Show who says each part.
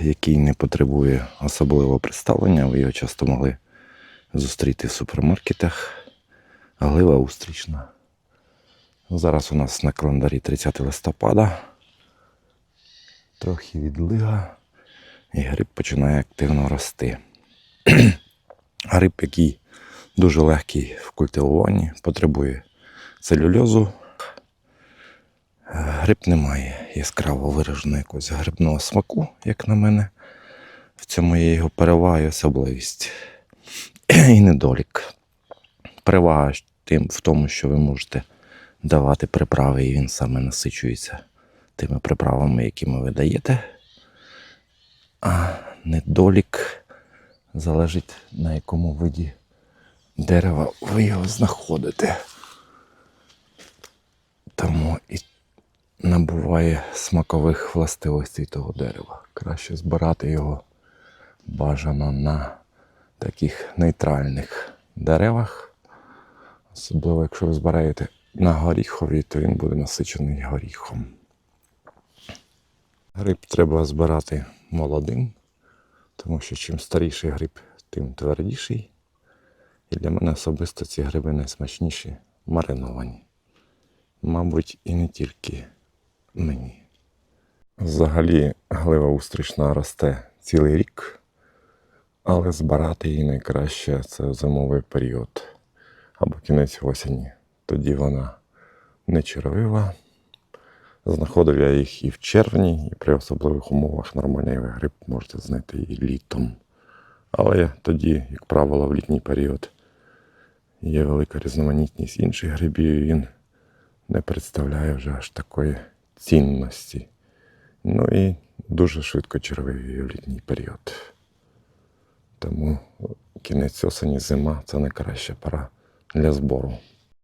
Speaker 1: який не потребує особливого представлення. Ви його часто могли зустріти в супермаркетах. Глива устрічна. Зараз у нас на календарі 30 листопада. Трохи відлига. І гриб починає активно рости. гриб, який дуже легкий в культивуванні, потребує целюльозу. Гриб не має яскраво вираженого якогось грибного смаку, як на мене. В цьому є його перевага і особливість. І недолік. Перевага тим в тому, що ви можете давати приправи, і він саме насичується тими приправами, якими ви даєте. А недолік залежить на якому виді дерева ви його знаходите. Тому і набуває смакових властивостей того дерева. Краще збирати його бажано на таких нейтральних деревах. Особливо, якщо ви збираєте на горіхові, то він буде насичений горіхом. Гриб треба збирати молодим, тому що чим старіший гриб, тим твердіший. І для мене особисто ці гриби найсмачніші мариновані. Мабуть, і не тільки мені. Взагалі, глива устрічна росте цілий рік, але збирати її найкраще це зимовий період або кінець осені. Тоді вона не червива. Знаходив я їх і в червні, і при особливих умовах нормальний гриб можете знайти і літом. Але тоді, як правило, в літній період є велика різноманітність інших грибів, і він не представляє вже аж такої цінності. Ну і дуже швидко червивіє літній період. Тому кінець осені, зима це найкраща пора для збору.